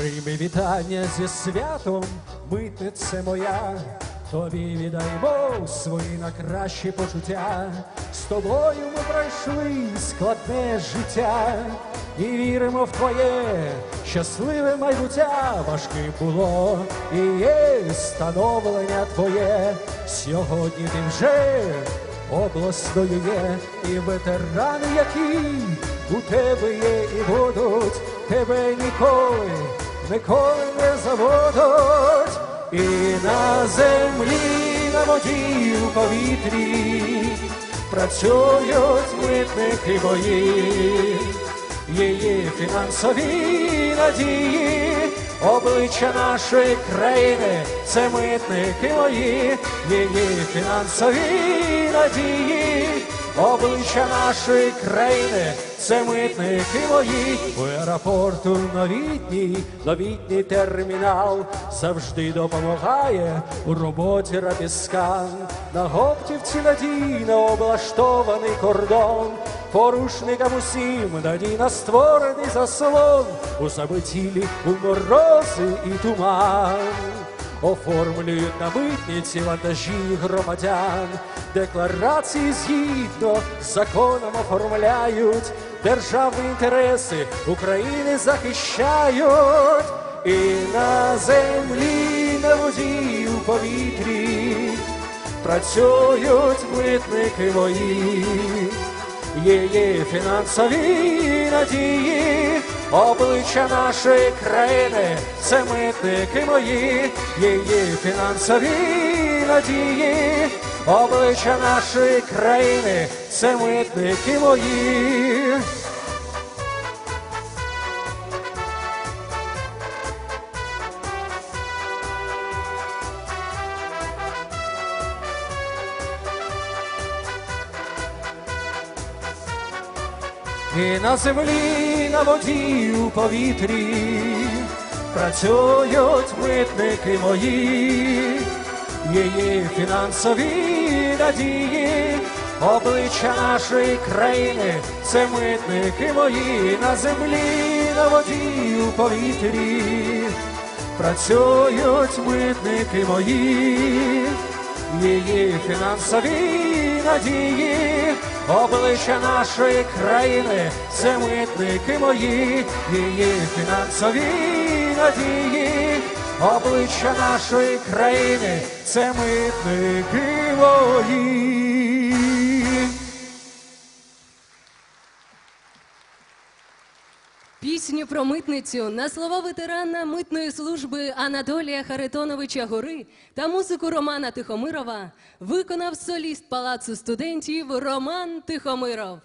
Прийми вітання зі святом, митнице моя, тобі віддаємо свої на кращі почуття. З тобою ми пройшли складне життя і віримо в твоє щасливе майбуття. Важким було і є становлення твоє. Сьогодні ти вже обласною є, і ветерани, які у тебе є і будуть, тебе ніколи, ніколи не заводуть. І на землі, на воді, у повітрі працюють митники мої, її фінансові надії, обличчя нашої країни, це митники мої, її фінансові надії, обличчя нашої країни, це митники мої, у аеропорту новітній, новітній термінал. Завжди допомагає у роботі рапіскан. На Гоптівці надійно облаштований кордон, порушникам усім надійно створений заслон, у забитілі у морози і туман. Оформлюють на митниці вантажі громадян, декларації згідно законом оформляють, державні інтереси України захищають, і на землі, на воді, у повітрі. Працюють митники мої її фінансові надії, обличчя нашої країни, це митники мої, її фінансові надії, обличчя нашої країни, це митники мої. І на землі, на воді, у повітрі працюють митники мої, її фінансові надії, обличчя нашої країни, це митники мої. На землі, на воді, у повітрі працюють митники мої, її фінансові надії, обличчя нашої країни, це митники мої, її фінансові надії, обличчя нашої країни, це митники мої. Пісню про митницю на слова ветерана митної служби Анатолія Харитоновича Гори та музику Романа Тихомирова виконав соліст Палацу студентів Роман Тихомиров.